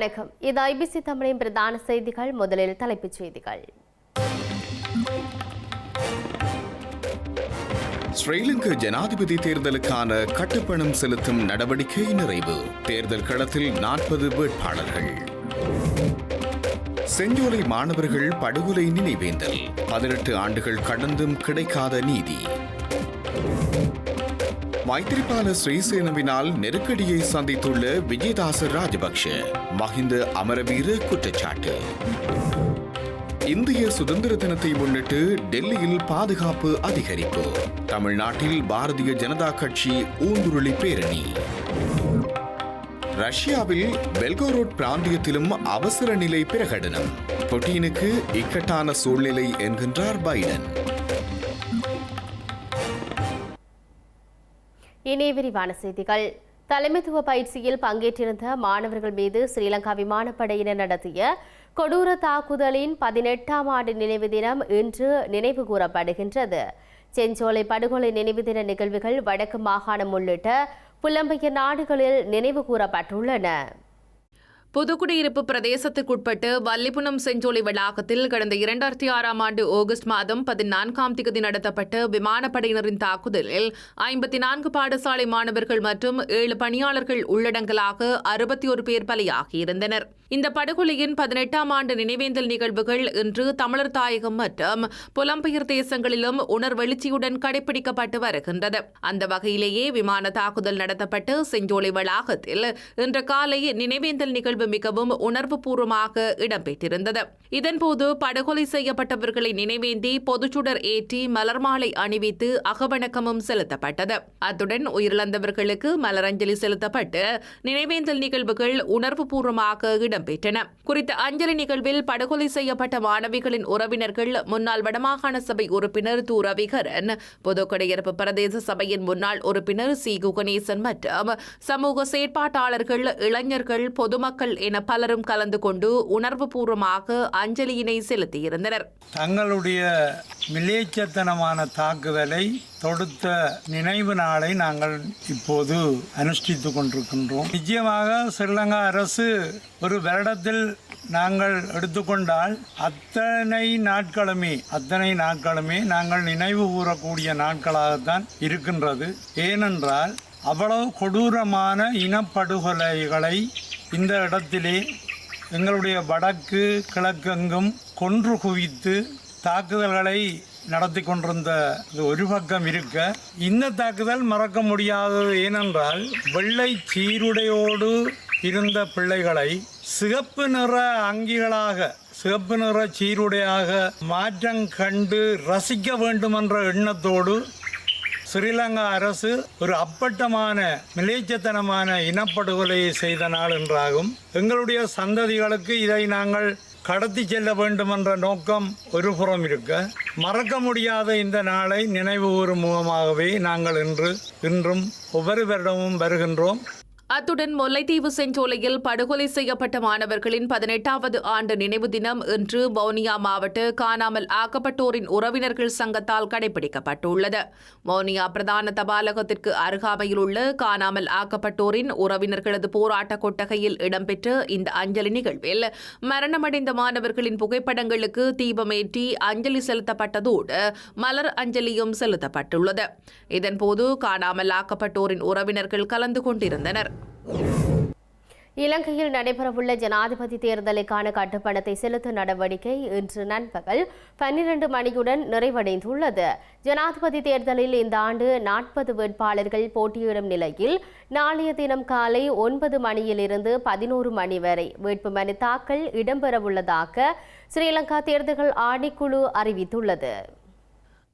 வணக்கம். இது ஐபிசி தமிழின் பிரதான செய்திகள். முதலில் தலைப்புச் செய்திகள். ஸ்ரீலங்கா ஜனாதிபதி தேர்தலுக்கான கட்டுப்பணம் செலுத்தும் நடவடிக்கை நிறைவு. தேர்தல் களத்தில் நாற்பது வேட்பாளர்கள். செஞ்சோலை மாணவர்கள் படுகொலை நினைவேந்தல். பதினெட்டு ஆண்டுகள் கடந்தும் கிடைக்காத நீதி. மைத்திரிபால ஸ்ரீசேனவினால் நெருக்கடியை சந்தித்துள்ள விஜயதாச ராஜபக்ஷ மஹிந்த அமரவீர குற்றச்சாட்டு. இந்திய சுதந்திர தினத்தை முன்னிட்டு டெல்லியில் பாதுகாப்பு அதிகரிப்பு. தமிழ்நாட்டில் பாரதிய ஜனதா கட்சி ஊந்துருளி பேரணி. ரஷ்யாவில் பெல்கோரோட் பிராந்தியத்திலும் அவசர நிலை பிரகடனம். புட்டினுக்கு இக்கட்டான சூழ்நிலை என்கின்றார் பைடன். இனி விரிவான செய்திகள். தலைமைத்துவ பயிற்சியில் பங்கேற்றிருந்த மாணவர்கள் மீது ஸ்ரீலங்கா விமானப்படையினர் நடத்திய கொடூர தாக்குதலின் பதினெட்டாம் ஆண்டு நினைவு தினம் இன்று நினைவு கூறப்படுகின்றது. செஞ்சோலை படுகொலை நினைவு தின நிகழ்வுகள் வடக்கு மாகாணம் உள்ளிட்ட புலம்பெயர் நாடுகளில் நினைவு கூறப்பட்டுள்ளன. புதுக்குடியிருப்பு பிரதேசத்திற்குட்பட்டு வல்லிபுனம் செஞ்சோலை வளாகத்தில் கடந்த இரண்டாயிரத்தி ஆறாம் ஆண்டு ஆகஸ்ட் மாதம் பதினான்காம் திகதி நடத்தப்பட்ட விமானப்படையினரின் தாக்குதலில் ஐம்பத்தி நான்கு பாடசாலை மாணவர்கள் மற்றும் ஏழு பணியாளர்கள் உள்ளடங்கலாக அறுபத்தி ஒரு பேர் பலியாகியிருந்தனர். இந்த படுகொலையின் பதினெட்டாம் ஆண்டு நினைவேந்தல் நிகழ்வுகள் இன்று தமிழர் தாயகம் மற்றும் புலம்பெயர் தேசங்களிலும் உணர்வெழுச்சியுடன் கடைபிடிக்கப்பட்டு வருகின்றது. அந்த வகையிலேயே விமான தாக்குதல் நடத்தப்பட்டு செஞ்சோலை வளாகத்தில் இன்று காலை நினைவேந்தல் நிகழ்வு மிகவும் உணர்வுபூர்வமாக இடம்பெற்றிருந்தது. இதன்போது படுகொலை செய்யப்பட்டவர்களை நினைவேந்தி பொதுச்சுடர் ஏற்றி மலர் மாலை அணிவித்து அகவணக்கமும் செலுத்தப்பட்டது. அத்துடன் உயிரிழந்தவர்களுக்கு மலரஞ்சலி செலுத்தப்பட்டு நினைவேந்தல் நிகழ்வுகள் உணர்வுபூர்வமாக இடம்பெற்றன. குறித்த அஞ்சலி நிகழ்வில் படுகொலை செய்யப்பட்ட மாணவிகளின் உறவினர்கள் முன்னாள் வடமாகாண சபை உறுப்பினர் து. ரவிகரன் பொதுக்குடியிருப்பு பிரதேச சபையின் முன்னாள் உறுப்பினர் சி. குகணேசன் மற்றும் சமூக செயற்பாட்டாளர்கள் இளைஞர்கள் பொதுமக்கள் என பலரும் கலந்து கொண்டு உணர்வுபூர்வமாக அஞ்சலியினை செலுத்தியிருந்தனர். தங்களுடைய மிலேச்சத்தனமான தாக்குதலை தொடுத்த நினைவு நாளை நாங்கள் இப்போது அனுஷ்டித்துக் கொண்டிருக்கின்றோம். நிச்சயமாக ஸ்ரீலங்கா அரசு ஒரு வருடத்தில் நாங்கள் எடுத்துக்கொண்டால் அத்தனை நாட்களுமே அத்தனை நாட்களுமே நாங்கள் நினைவு கூறக்கூடிய நாட்களாகத்தான் இருக்கின்றது. ஏனென்றால் அவ்வளவு கொடூரமான இனப்படுகொலைகளை இந்த இடத்திலே எங்களுடைய வடக்கு கிழக்கெங்கும் கொன்று குவித்து தாக்குதல்களை நடத்தி கொண்டிருந்த ஒரு பக்கம் இருக்க இந்த தாக்குதல் மறக்க முடியாதது ஏனென்றால் வெள்ளை சீருடையோடு இருந்த பிள்ளைகளை சிகப்பு நிற அங்கிகளாக சிகப்பு நிற சீருடையாக மாற்றம் கண்டு ரசிக்க வேண்டும் என்ற எண்ணத்தோடு ஸ்ரீலங்கா அரசு ஒரு அப்பட்டமான மிலேச்சத்தனமான இனப்படுகொலையை செய்த நாள் என்றாகும். எங்களுடைய சந்ததிகளுக்கு இதை நாங்கள் கடத்தி செல்ல வேண்டும் என்ற நோக்கம் ஒரு புறம் இருக்க மறக்க முடியாத இந்த நாளை நினைவு கூறும் முகமாகவே நாங்கள் இன்று இன்றும் ஒவ்வொரு வருடமும் வருகின்றோம். அத்துடன் முல்லைத்தீவு செஞ்சோலையில் படுகொலை செய்யப்பட்ட மாணவர்களின் பதினெட்டாவது ஆண்டு நினைவு தினம் இன்று வவுனியா மாவட்ட காணாமல் ஆக்கப்பட்டோரின் உறவினர்கள் சங்கத்தால் கடைபிடிக்கப்பட்டுள்ளது. வவுனியா பிரதான தபாலகத்திற்கு அருகாமையில் உள்ள காணாமல் ஆக்கப்பட்டோரின் உறவினர்களது போராட்ட கொட்டகையில் இடம்பெற்ற இந்த அஞ்சலி நிகழ்வில் மரணமடைந்த மாணவர்களின் புகைப்படங்களுக்கு தீபமேற்றி அஞ்சலி செலுத்தப்பட்டதோடு மலர் அஞ்சலியும் செலுத்தப்பட்டுள்ளது. இதன்போது காணாமல் ஆக்கப்பட்டோரின் உறவினர்கள் கலந்து கொண்டிருந்தனர். இலங்கையில் நடைபெறவுள்ள ஜனாதிபதி தேர்தலுக்கான கட்டுப்பணத்தை செலுத்தும் நடவடிக்கை இன்று நண்பகல் பன்னிரண்டு மணியுடன் நிறைவடைந்துள்ளது. ஜனாதிபதி தேர்தலில் இந்த ஆண்டு நாற்பது வேட்பாளர்கள் போட்டியிடும் நிலையில் நாளைய தினம் காலை ஒன்பது மணியிலிருந்து பதினோரு மணி வரை வேட்புமனு தாக்கல் இடம்பெறவுள்ளதாக ஸ்ரீலங்கா தேர்தல்கள் ஆணைக்குழு அறிவித்துள்ளது.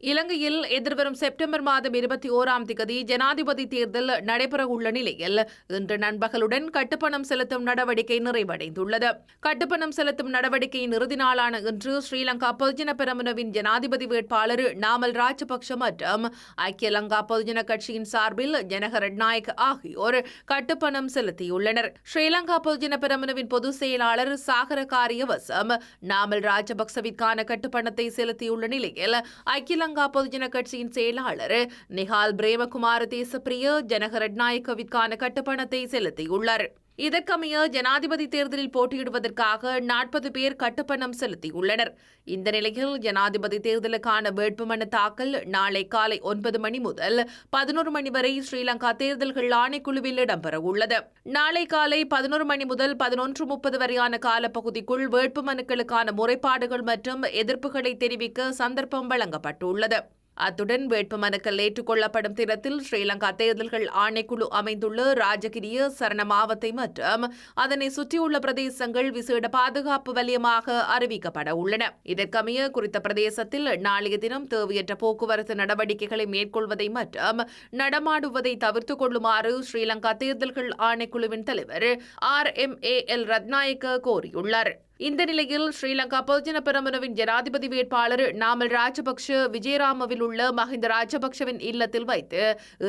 இலங்கையில் எதிர்வரும் செப்டம்பர் மாதம் இருபத்தி ஓராம் திகதி ஜனாதிபதி தேர்தல் நடைபெறவுள்ள நிலையில் இன்று நண்பகலுடன் கட்டுப்பணம் செலுத்தும் நடவடிக்கை நிறைவடைந்துள்ளது. கட்டுப்பணம் செலுத்தும் நடவடிக்கையின் இறுதி நாளான இன்று ஸ்ரீலங்கா பொதுஜன பெரமுனவின் ஜனாதிபதி வேட்பாளர் நாமல் ராஜபக்ஷ மற்றும் ஐக்கிய லங்கா பொதுஜன கட்சியின் சார்பில் ஜனகரட் நாயக் ஆகியோர் கட்டுப்பணம் செலுத்தியுள்ளனர். ஸ்ரீலங்கா பொதுஜன பெரமுனவின் பொதுச் செயலாளர் சாகர காரியவசம் நாமல் ராஜபக்சவிற்கான கட்டுப்பணத்தை செலுத்தியுள்ள நிலையில் ஐக்கிய ஸ்ரீலங்கா பொதுஜன கட்சியின் செயலாளர் நிஹால் பிரேமகுமார தேசப்பிரிய ஜனகரட்நாயக்கவிற்கான கட்டுப்பணத்தை செலுத்தியுள்ளார். இதற்கமைய ஜனாதிபதி தேர்தலில் போட்டியிடுவதற்காக நாற்பது பேர் கட்டுப்பணம் செலுத்தியுள்ளனர். இந்த நிலையில் ஜனாதிபதி தேர்தலுக்கான வேட்புமனு தாக்கல் நாளை காலை ஒன்பது மணி முதல் பதினோரு மணி வரை ஸ்ரீலங்கா தேர்தல்கள் ஆணைக்குழுவில் இடம்பெறவுள்ளது. நாளை காலை பதினோரு மணி முதல் பதினொன்று முப்பது வரையான காலப்பகுதிக்குள் வேட்புமனுக்களுக்கான முறைப்பாடுகள் மற்றும் எதிர்ப்புகளை தெரிவிக்க சந்தர்ப்பம் வழங்கப்பட்டுள்ளது. அத்துடன் வேட்புமனுக்கள் ஏற்றுக்கொள்ளப்படும் தினத்தில் ஸ்ரீலங்கா தேர்தல்கள் ஆணைக்குழு அமைந்துள்ள ராஜகிரிய சரணமாவத்தை மற்றும் அதனை சுற்றியுள்ள பிரதேசங்கள் விசேட பாதுகாப்பு வலயமாக அறிவிக்கப்பட உள்ளன. இதற்கமைய குறித்த பிரதேசத்தில் நாளைய தினம் தேவையற்ற போக்குவரத்து நடவடிக்கைகளை மேற்கொள்வதை மற்றும் நடமாடுவதை தவிர்த்துக் கொள்ளுமாறு ஸ்ரீலங்கா தேர்தல்கள் ஆணைக்குழுவின் தலைவர் R M A L Ratnayake கோரியுள்ளார். இந்த நிலையில் ஸ்ரீலங்கா பொதுஜன பெரமுனவின் ஜனாதிபதி வேட்பாளர் நாமல் ராஜபக்ஷ விஜயராமவில் உள்ள மஹிந்த ராஜபக்ஷவின் இல்லத்தில் வைத்து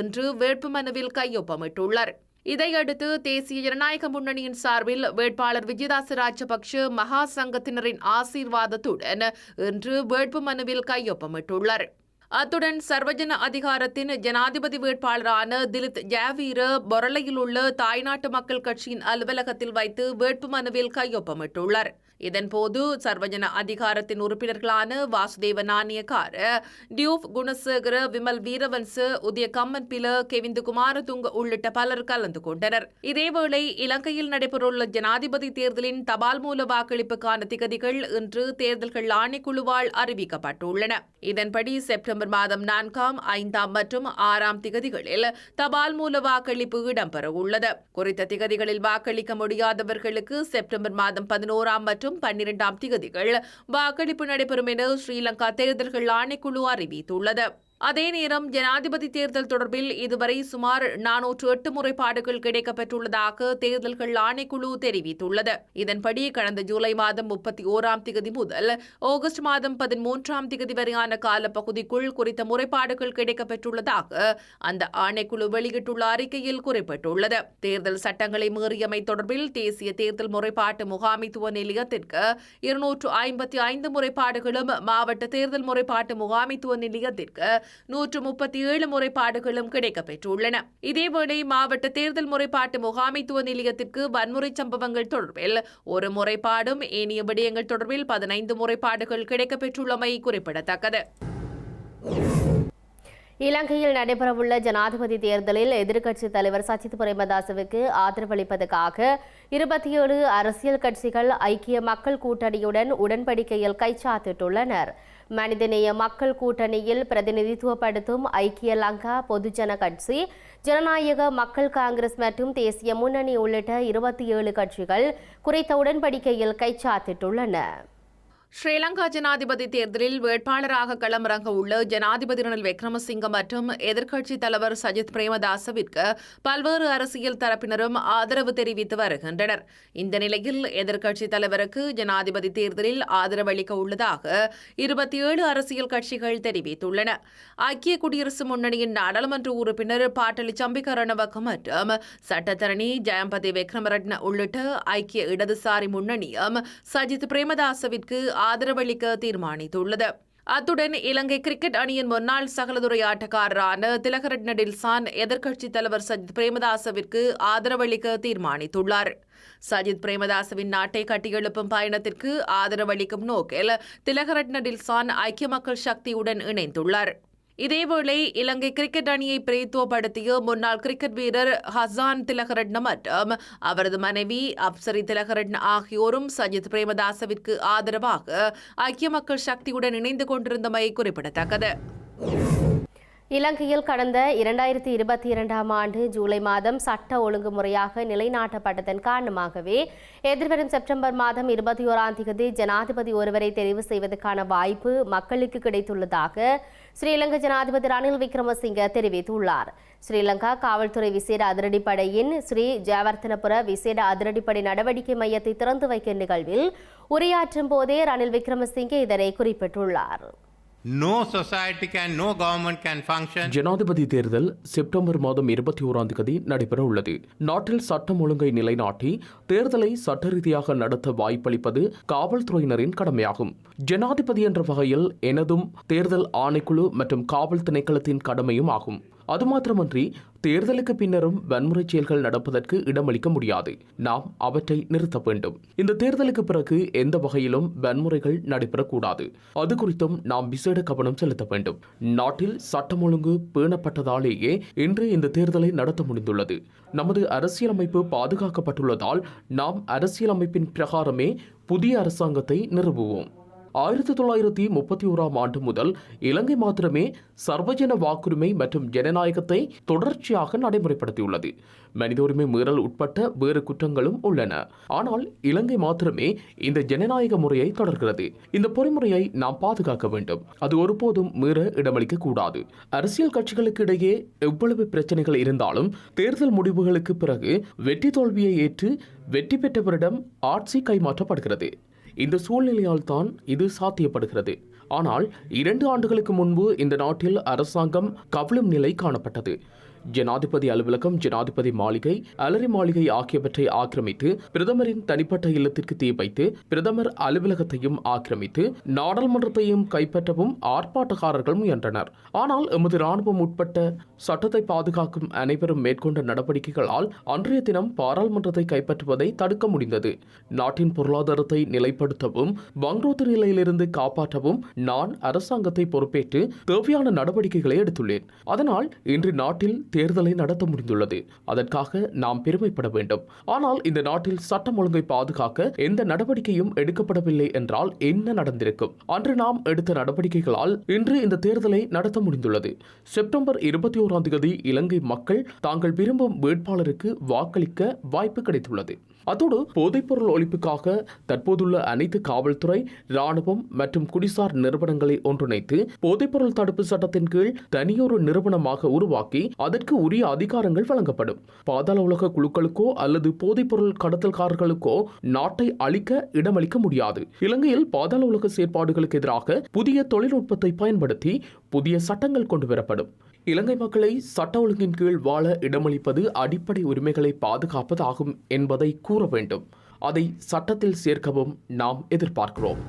இன்று வேட்புமனுவில் கையொப்பமிட்டுள்ளார். இதையடுத்து தேசிய ஜனநாயக முன்னணியின் சார்பில் வேட்பாளர் விஜயதாச ராஜபக்ஷ மகா சங்கத்தினரின் ஆசீர்வாதத்துடன் இன்று வேட்புமனுவில் கையொப்பமிட்டுள்ளார். அத்துடன் சர்வஜன அதிகாரத்தின் ஜனாதிபதி வேட்பாளரான திலித் ஜாவீர பொரளையில் உள்ள தாய்நாட்டு மக்கள் கட்சியின் அலுவலகத்தில் வைத்து வேட்புமனுவில் கையொப்பமிட்டுள்ளார். இதன்போது சர்வஜன அதிகாரத்தின் உறுப்பினர்களான வாசுதேவ நாணயக்கார டியூப் குணசேகர விமல் வீரவன்ச உதய கம்மன் பில கெவிந்து குமாரதுங்க உள்ளிட்ட பலர் கலந்து கொண்டனர். இதேவேளை இலங்கையில் நடைபெறவுள்ள ஜனாதிபதி தேர்தலின் தபால் மூல வாக்களிப்புக்கான திகதிகள் இன்று தேர்தல்கள் ஆணைக்குழுவால் அறிவிக்கப்பட்டுள்ளன. இதன்படி செப்டம்பர் மாதம் நான்காம் ஐந்தாம் மற்றும் ஆறாம் திகதிகளில் தபால் மூல வாக்களிப்பு இடம்பெறவுள்ளது. குறித்த திகதிகளில் வாக்களிக்க முடியாதவர்களுக்கு செப்டம்பர் மாதம் பதினோராம் மற்றும் பன்னிரெண்டாம் தேதிகள் வாக்களிப்பு நடைபெறும் என ஸ்ரீலங்கா தேர்தல்கள் ஆணைக்குழு அறிவித்துள்ளது. அதே நேரம் ஜனாதிபதி தேர்தல் தொடர்பில் இதுவரை சுமார் நானூற்று எட்டு முறைப்பாடுகள் கிடைக்கப்பெற்றுள்ளதாக தேர்தல்கள் ஆணைக்குழு தெரிவித்துள்ளது. இதன்படி கடந்த ஜூலை மாதம் முப்பத்தி ஓராம் திகதி முதல் ஆகஸ்ட் மாதம் பதிமூன்றாம் திகதி வரையான காலப்பகுதிக்குள் குறித்த முறைப்பாடுகள் கிடைக்கப்பெற்றுள்ளதாக அந்த ஆணைக்குழு வெளியிட்டுள்ள அறிக்கையில் குறிப்பிட்டுள்ளது. தேர்தல் சட்டங்களை மீறியமை தொடர்பில் தேசிய தேர்தல் முறைப்பாட்டு முகாமைத்துவ நிலையத்திற்கு இருநூற்று ஐம்பத்தி ஐந்து முறைப்பாடுகளும் மாவட்ட தேர்தல் முறைப்பாட்டு முகாமைத்துவ நிலையத்திற்கு நூற்று முப்பத்தி ஏழு முறைப்பாடுகளும் கிடைக்கப்பெற்றுள்ளன. இதேவேளை மாவட்ட தேர்தல் முறைப்பாட்டு முகாமைத்துவ நிலையத்திற்கு வன்முறை சம்பவங்கள் தொடர்பில் ஒரு முறைப்பாடும் ஏனைய விடயங்கள் தொடர்பில் பதினைந்து முறைப்பாடுகள் கிடைக்கப்பெற்றுள்ளமை குறிப்பிடத்தக்கது. இலங்கையில் நடைபெறவுள்ள ஜனாதிபதி தேர்தலில் எதிர்க்கட்சித் தலைவர் சஜித் பிரேமதாசவுக்கு ஆதரவளிப்பதற்காக இருபத்தி ஏழு அரசியல் கட்சிகள் ஐக்கிய மக்கள் கூட்டணியுடன் உடன்படிக்கையில் கைச்சாத்திட்டுள்ளனர். மனிதநேய மக்கள் கூட்டணியில் பிரதிநிதித்துவப்படுத்தும் ஐக்கிய லங்கா பொதுஜன கட்சி ஜனநாயக மக்கள் காங்கிரஸ் மற்றும் தேசிய முன்னணி உள்ளிட்ட இருபத்தி ஏழு கட்சிகள் குறித்த உடன்படிக்கையில் கைச்சாத்திட்டுள்ளன. ஸ்ரீலங்கா ஜனாதிபதி தேர்தலில் வேட்பாளராக களமிறங்க உள்ள ஜனாதிபதி ரணில் விக்ரமசிங்க மற்றும் எதிர்க்கட்சித் தலைவர் சஜித் பிரேமதாசவிற்கு பல்வேறு அரசியல் தரப்பினரும் ஆதரவு தெரிவித்து வருகின்றனர். இந்த நிலையில் எதிர்க்கட்சித் தலைவருக்கு ஜனாதிபதி தேர்தலில் ஆதரவளிக்க உள்ளதாக இருபத்தி ஏழு அரசியல் கட்சிகள் தெரிவித்துள்ளன. ஐக்கிய குடியரசு முன்னணியின் நாடாளுமன்ற உறுப்பினர் பாட்டலி சம்பிக்க ரணவக்க மற்றும் சட்டத்தரணி ஜெயம்பதி விக்ரமரட்ன உள்ளிட்ட ஐக்கிய இடதுசாரி முன்னணியும் சஜித் பிரேமதாசவிற்கு ஆதரவளிக்க தீர்மானித்துள்ளது. அத்துடன் இலங்கை கிரிக்கெட் அணியின் முன்னாள் சகலதுறை ஆட்டக்காரரான திலகரட்ன டில்சான் எதிர்க்கட்சித் தலைவர் சஜித் பிரேமதாசவிற்கு ஆதரவளிக்க தீர்மானித்துள்ளார். சஜித் பிரேமதாசவின் நாட்டை கட்டியெழுப்பும் பயணத்திற்கு ஆதரவளிக்கும் நோக்கில் திலகரட்ன டில்சான் ஐக்கிய மக்கள் சக்தியுடன் இணைந்துள்ளார். இதேவேளை இலங்கை கிரிக்கெட் அணியை பிரதித்துவப்படுத்திய முன்னாள் கிரிக்கெட் வீரர் ஹசான் திலகரட்ன மற்றும் அவரது மனைவி அப்சரி திலகரட்ன ஆகியோரும் சஜித் பிரேமதாசவிற்கு ஆதரவாக ஐக்கிய மக்கள் சக்தியுடன் இணைந்து கொண்டிருந்தமை குறிப்பிடத்தக்கது. இலங்கையில் கடந்த இரண்டாயிரத்தி இருபத்தி இரண்டாம் ஆண்டு ஜூலை மாதம் சட்ட ஒழுங்குமுறையாக நிலைநாட்டப்பட்டதன் காரணமாகவே எதிர்வரும் செப்டம்பர் மாதம் இருபத்தி ஓராம் தேதி ஜனாதிபதி ஒருவரை தெரிவு செய்வதற்கான வாய்ப்பு மக்களுக்கு கிடைத்துள்ளதாக ஸ்ரீலங்கா ஜனாதிபதி ரணில் விக்ரமசிங்க தெரிவித்துள்ளார். ஸ்ரீலங்கா காவல்துறை விசேட அதிரடிப்படையின் ஸ்ரீ ஜெயவர்த்தனபுர விசேட அதிரடிப்படை நடவடிக்கை மையத்தை திறந்து வைக்கும் நிகழ்வில் உரையாற்றும் போதே ரணில் விக்ரமசிங்கே இதனை குறிப்பிட்டுள்ளார். No society can no government can function ஜனாதிபதி தேர்தல் செப்டம்பர் மாதம் இருபத்தி ஓராம் தேதி நடைபெற உள்ளது. நாட்டில் சட்டம் ஒழுங்கை நிலைநாட்டி தேர்தலை சட்ட ரீதியாக நடத்த வாய்ப்பளிப்பது காவல்துறையினரின் கடமையாகும். ஜனாதிபதி என்ற வகையில் எனதும் தேர்தல் ஆணைக்குழு மற்றும் காவல் திணைக்களத்தின் கடமையும் ஆகும். அது மாத்திரமன்றி தேர்தலுக்கு பின்னரும் வன்முறை செயல்கள் நடப்பதற்கு இடமளிக்க முடியாது. நாம் அவற்றை நிறுத்த வேண்டும். இந்த தேர்தலுக்கு பிறகு எந்த வகையிலும் வன்முறைகள் நடைபெறக்கூடாது. அது குறித்தும் நாம் விசேட கவனம் செலுத்த வேண்டும். நாட்டில் சட்டம் ஒழுங்கு பேணப்பட்டதாலேயே இன்று இந்த தேர்தலை நடத்த முடிந்துள்ளது. நமது அரசியலமைப்பு பாதுகாக்கப்பட்டுள்ளதால் நாம் அரசியலமைப்பின் பிரகாரமே புதிய அரசாங்கத்தை நிறுவுவோம். ஆயிரத்தி தொள்ளாயிரத்தி முப்பத்தி ஓராம் ஆண்டு முதல் இலங்கை மாத்திரமே சர்வஜன வாக்குரிமை மற்றும் ஜனநாயகத்தை தொடர்ச்சியாக நடைமுறைப்படுத்தியுள்ளது. மனித உரிமை மீறல் உட்பட்ட வேறு குற்றங்களும் உள்ளன. ஆனால் இலங்கை மாத்திரமே இந்த ஜனநாயக முறையை தொடர்கிறது. இந்த பொறிமுறையை நாம் பாதுகாக்க வேண்டும். அது ஒருபோதும் மீற இடமளிக்க கூடாது. அரசியல் கட்சிகளுக்கு இடையே எவ்வளவு பிரச்சனைகள் இருந்தாலும் தேர்தல் முடிவுகளுக்கு பிறகு வெற்றி தோல்வியை ஏற்று வெற்றி பெற்றவரிடம் ஆட்சி கைமாற்றப்படுகிறது. இந்த சூழ்நிலையால் தான் இது சாத்தியப்படுகிறது. ஆனால் இரண்டு ஆண்டுகளுக்கு முன்பு இந்த நாட்டில் அரசாங்கம் கவிழும் நிலை காணப்பட்டது. ஜனாதிபதி அலுவலகம் ஜனாதிபதி மாளிகை அலரி மாளிகை ஆகியவற்றை ஆக்கிரமித்து பிரதமரின் தனிப்பட்ட இல்லத்திற்கு தீ வைத்து பிரதமர் அலுவலகத்தையும் ஆக்கிரமித்து நாடாளுமன்றத்தையும் கைப்பற்றவும் ஆர்ப்பாட்டக்காரர்கள் முயன்றனர். ஆனால் எமது ராணுவம் உட்பட்ட சட்டத்தை பாதுகாக்கும் அனைவரும் மேற்கொண்ட நடவடிக்கைகளால் அன்றைய தினம் பாராளுமன்றத்தை கைப்பற்றுவதை தடுக்க முடிந்தது. நாட்டின் பொருளாதாரத்தை நிலைப்படுத்தவும் வங்குரோத்து நிலையிலிருந்து காப்பாற்றவும் நான் அரசாங்கத்தை பொறுப்பேற்று தேவையான நடவடிக்கைகளை எடுத்துள்ளேன். அதனால் இன்று நாட்டில் தேர்தலை நடத்த முடிந்துள்ளது. அதற்காக நாம் பெருமைப்பட வேண்டும். ஆனால் இந்த நாட்டில் சட்டம் ஒழுங்கை பாதுகாக்க எந்த நடவடிக்கையும் எடுக்கப்படவில்லை என்றால் என்ன நடந்திருக்கும்? அன்று நாம் எடுத்த நடவடிக்கைகளால் இன்று இந்த தேர்தலை நடத்த முடிந்துள்ளது. செப்டம்பர் இருபத்தி ஓராம் தேதி இலங்கை மக்கள் தாங்கள் விரும்பும் வேட்பாளருக்கு வாக்களிக்க வாய்ப்பு கிடைத்துள்ளது. அதோடு போதைப்பொருள் ஒழிப்புக்காக தற்போதுள்ள அனைத்து காவல்துறை ராணுவம் மற்றும் குடிசார் நிறுவனங்களை ஒன்றிணைத்து போதைப்பொருள் தடுப்பு சட்டத்தின் கீழ் தனியொரு நிறுவனமாக உருவாக்கி அதற்கு உரிய அதிகாரங்கள் வழங்கப்படும். பாதாள உலக குழுக்களுக்கோ அல்லது போதைப்பொருள் கடத்தல்காரர்களுக்கோ நாட்டை அழிக்க இடமளிக்க முடியாது. இலங்கையில் பாதாள உலக செயற்பாடுகளுக்கு எதிராக புதிய தொழில்நுட்பத்தை பயன்படுத்தி புதிய சட்டங்கள் கொண்டு வரப்படும். இலங்கை மக்களை சட்ட ஒழுங்கின் கீழ் வாழ இடமளிப்பது அடிப்படை உரிமைகளை பாதுகாப்பதாகும் என்பதை கூற வேண்டும். அதை சட்டத்தில் சேர்க்கவும் நாம் எதிர்பார்க்கிறோம்.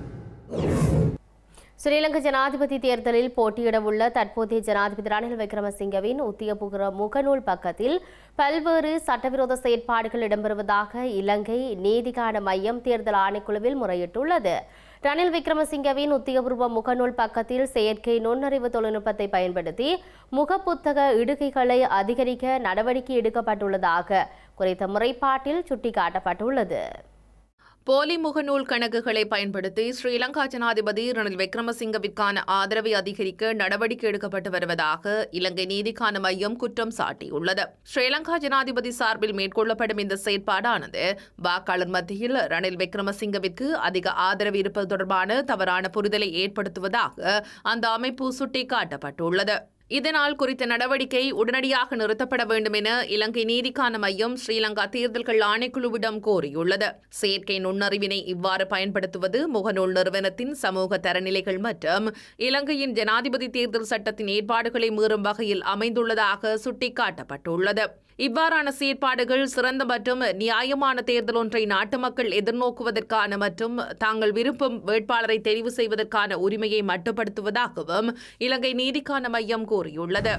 ஸ்ரீலங்கா ஜனாதிபதி தேர்தலில் போட்டியிடவுள்ள தற்போதைய ஜனாதிபதி ரணில் விக்ரமசிங்கவின் உத்தியபூர்வ முகநூல் பக்கத்தில் பல்வேறு சட்டவிரோத செயற்பாடுகள் இடம்பெறுவதாக இலங்கை நீதிகான மையம் தேர்தல் ஆணைக்குழுவில் முறையிட்டுள்ளது. ரணில் விக்ரமசிங்கவின் உத்தியபூர்வ முகநூல் பக்கத்தில் செயற்கை நுண்ணறிவு தொழில்நுட்பத்தை பயன்படுத்தி முகப்புத்தக இடுகைகளை அதிகரிக்க நடவடிக்கை எடுக்கப்பட்டுள்ளதாக குறித்த முறைப்பாட்டில் சுட்டிக்காட்டப்பட்டுள்ளது. போலி முகநூல் கணக்குகளை பயன்படுத்தி ஸ்ரீலங்கா ஜனாதிபதி ரணில் விக்ரமசிங்கவிற்கான ஆதரவை அதிகரிக்க நடவடிக்கை எடுக்கப்பட்டு வருவதாக இலங்கை நீதிக்கான மையம் குற்றம் சாட்டியுள்ளது. ஸ்ரீலங்கா ஜனாதிபதி சார்பில் மேற்கொள்ளப்படும் இந்த செயற்பாடானது வாக்காளர் மத்தியில் ரணில் விக்ரமசிங்கவிற்கு அதிக ஆதரவு இருப்பது தொடர்பான தவறான புரிதலை ஏற்படுத்துவதாக அந்த அமைப்பு சுட்டிக்காட்டப்பட்டுள்ளது. இதனால் குறித்த நடவடிக்கை உடனடியாக நிறுத்தப்பட வேண்டும் என இலங்கை நீதிக்கான மையம் ஸ்ரீலங்கா தேர்தல்கள் ஆணைக்குழுவிடம் கோரியுள்ளது. செயற்கை நுண்ணறிவினை இவ்வாறு பயன்படுத்துவது முகநூல் நிறுவனத்தின் சமூக தரநிலைகள் மற்றும் இலங்கையின் ஜனாதிபதி தேர்தல் சட்டத்தின் ஏற்பாடுகளை மீறும் வகையில் அமைந்துள்ளதாக சுட்டிக்காட்டப்பட்டுள்ளது. இவ்வாறான செயற்பாடுகள் சிறந்த மற்றும் நியாயமான தேர்தல் ஒன்றை நாட்டு மக்கள் எதிர்நோக்குவதற்கான மற்றும் தாங்கள் விரும்பும் வேட்பாளரை தெரிவு செய்வதற்கான உரிமையை மட்டுப்படுத்துவதாகவும் இலங்கை நீதிக்கான மையம் கூறியுள்ளது.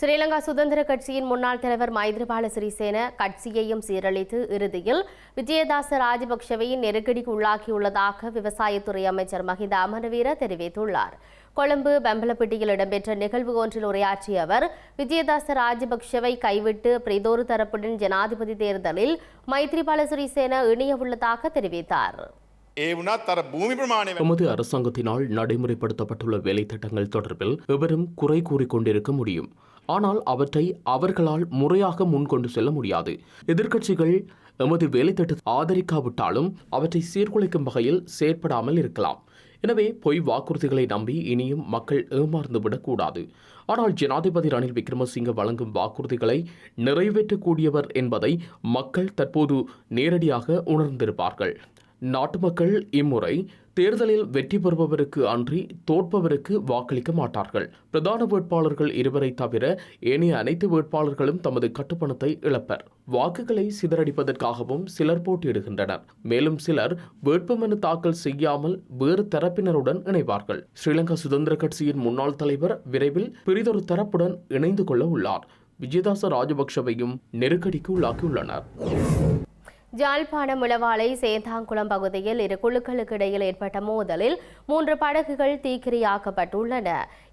ஸ்ரீலங்கா சுதந்திர கட்சியின் முன்னாள் தலைவர் மைத்ரிபால சிறிசேன கட்சியையும் சீரழித்து இறுதியில் விஜயதாச ராஜபக்சவை நெருக்கடிக்கு உள்ளாக்கியுள்ளதாக விவசாயத்துறை அமைச்சர் மஹிந்த அமரவீர தெரிவித்துள்ளார். கொழும்பு பெம்பலப்பட்டியில் இடம்பெற்ற நிகழ்வு ஒன்றில் உரையாற்றிய அவர் விஜயதாச ராஜபக்ஷவை கைவிட்டு பிரிதோரு தரப்புடன் ஜனாதிபதி தேர்தலில் மைத்ரிபால சிறிசேன இணைய உள்ளதாக தெரிவித்தார். தமது அரசாங்கத்தினால் நடைமுறைப்படுத்தப்பட்டுள்ள வேலை திட்டங்கள் தொடர்பில் எவரும் குறை கூறிக்கொண்டிருக்க முடியும். ஆனால் அவற்றை அவர்களால் முறையாக முன்கொண்டு செல்ல முடியாது. எதிர்க்கட்சிகள் எமது வேலைத்திட்டத்தை ஆதரிக்காவிட்டாலும் அவற்றை சீர்குலைக்கும் வகையில் செயற்படாமல் இருக்கலாம். எனவே பொய் வாக்குறுதிகளை நம்பி இனியும் மக்கள் ஏமாந்து விடக்கூடாது. ஆனால் ஜனாதிபதி ரணில் விக்ரமசிங்க வழங்கும் வாக்குறுதிகளை நிறைவேற்றக்கூடியவர் என்பதை மக்கள் தற்போது நேரடியாக உணர்ந்திருப்பார்கள். நாட்டு மக்கள் இம்முறை தேர்தலில் வெற்றி பெறுபவருக்கு அன்றி தோற்பவருக்கு வாக்களிக்க மாட்டார்கள். பிரதான வேட்பாளர்கள் இருவரை தவிர ஏனைய அனைத்து வேட்பாளர்களும் தமது கட்டுப்பணத்தை இழப்பர். வாக்குகளை சிதறடிப்பதற்காகவும் சிலர் போட்டியிடுகின்றனர். மேலும் சிலர் வேட்புமனு தாக்கல் செய்யாமல் வேறு தரப்பினருடன் இணைவார்கள். ஸ்ரீலங்கா சுதந்திர கட்சியின் முன்னாள் தலைவர் விரைவில் பிரிதொரு தரப்புடன் இணைந்து கொள்ள உள்ளார். விஜயதாச ராஜபக்ஷவையும் நெருக்கடிக்கு உள்ளாக்கியுள்ளனர். ஜாழ்ப்பாணம் இளவாலை சேந்தாங்குளம் பகுதியில் இரு குழுக்களுக்கு இடையில் ஏற்பட்ட மோதலில் மூன்று படகுகள் தீக்கிரையாக்கப்பட்டுள்ளன.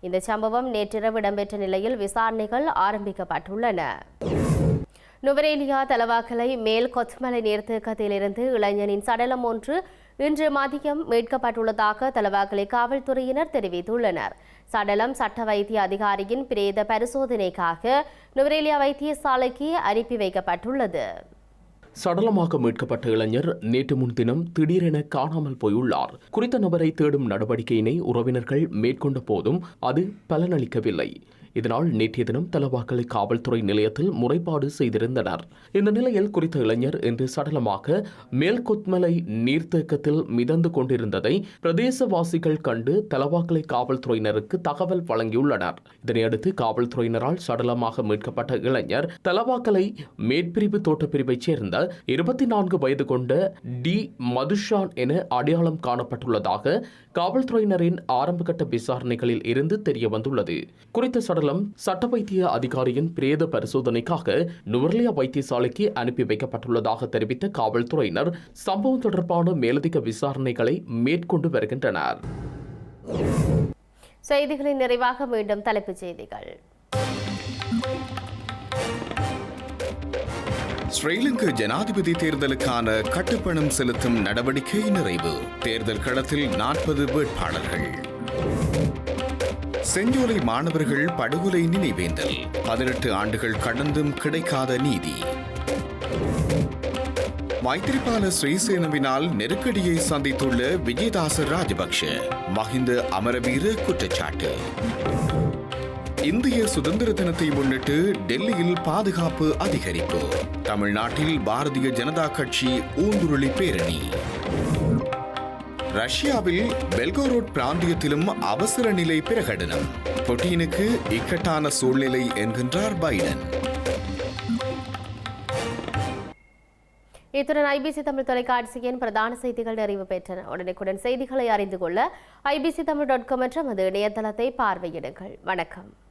இந்த சம்பவம் நேற்றிரவு இடம்பெற்ற நிலையில் விசாரணைகள் ஆரம்பிக்கப்பட்டுள்ளன. நுவரேலியா தலவாக்கலை மேல் கொத்மலை நீர்த்தேக்கத்திலிருந்து இளைஞனின் சடலம் ஒன்று இன்று மதியம் மீட்கப்பட்டுள்ளதாக தலவாக்கலை காவல்துறையினர் தெரிவித்துள்ளனர். சடலம் சட்ட வைத்திய அதிகாரியின் பிரேத பரிசோதனைக்காக நுவரேலியா வைத்தியசாலைக்கு அனுப்பி வைக்கப்பட்டுள்ளது. சடலமாக மீட்கப்பட்ட இளைஞர் நேற்று முன்தினம் திடீரென காணாமல் போயுள்ளார். குறித்த நபரை தேடும் நடவடிக்கையினை உறவினர்கள் மேற்கொண்ட போதும் அது பலனளிக்கவில்லை. இதனால் நேற்றைய தினம் தலவாக்கலை காவல்துறை நிலையத்தில் முறைப்பாடு செய்திருந்தனர். இந்த நிலையில் குறித்த இளைஞர் இன்று சடலமாக மேல்கொத்மலை நீர்த்தேக்கத்தில் மிதந்து கொண்டிருந்ததை பிரதேசவாசிகள் கண்டு தலவாக்கலை காவல்துறையினருக்கு தகவல் வழங்கியுள்ளனர். இதனையடுத்து காவல்துறையினரால் சடலமாக மீட்கப்பட்ட இளைஞர் தலவாக்கலை மேற்பிரிவு தோட்டப்பிரிவைச் சேர்ந்த இருபத்தி நான்கு வயது கொண்ட டி. மதுஷான் என அடையாளம் காணப்பட்டுள்ளதாக காவல்துறையினரின் ஆரம்பகட்ட விசாரணைகளில் இருந்து தெரிய வந்துள்ளது குறித்த சடலம் சட்ட வைத்திய அதிகாரியின் பிரேத பரிசோதனைக்காக நுவர்லியா வைத்தியசாலைக்கு அனுப்பி வைக்கப்பட்டுள்ளதாக தெரிவித்த காவல்துறையினர் சம்பவம் தொடர்பான மேலதிக விசாரணைகளை மேற்கொண்டு வருகின்றனர். செய்திகளின் நிறைவாக மீண்டும் தலைப்புச் செய்திகள். ஸ்ரீலங்கா ஜனாதிபதி தேர்தலுக்கான கட்டுப்பணம் செலுத்தும் நடவடிக்கை நிறைவு. தேர்தல் களத்தில் நாற்பது வேட்பாளர்கள். செஞ்சோலை மாணவர்கள் படுகொலை நினைவேந்தல். பதினெட்டு ஆண்டுகள் கடந்தும் கிடைக்காத நீதி. மைத்திரிபால ஸ்ரீசேனவினால் நெருக்கடியை சந்தித்துள்ள விஜயதாச ராஜபக்ஷ மஹிந்த அமரவீர குற்றச்சாட்டு. இந்திய சுதந்திர தினத்தை முன்னிட்டு டெல்லியில் பாதுகாப்பு அதிகரிப்பு. தமிழ்நாட்டில் பாரதிய ஜனதா கட்சி ஊந்துருளி பேரணி. ரஷ்யாவில் பெல்கோரோட் பிராந்தியத்திலும் அவசர நிலை பிரகடனம். புட்டினுக்கு இக்கட்டான சூழ்நிலை என்கின்றார் பைடன். இத்துடன் ஐபிசி தமிழ் தொலைக்காட்சியின் பிரதான செய்திகள் நிறைவு பெற்றன. உடனுக்குடன் செய்திகளை அறிந்து கொள்ள ஐபிசி தமிழ் டாட் காம் என்ற நமது இணையதளத்தை பார்வையிடுங்கள். வணக்கம்.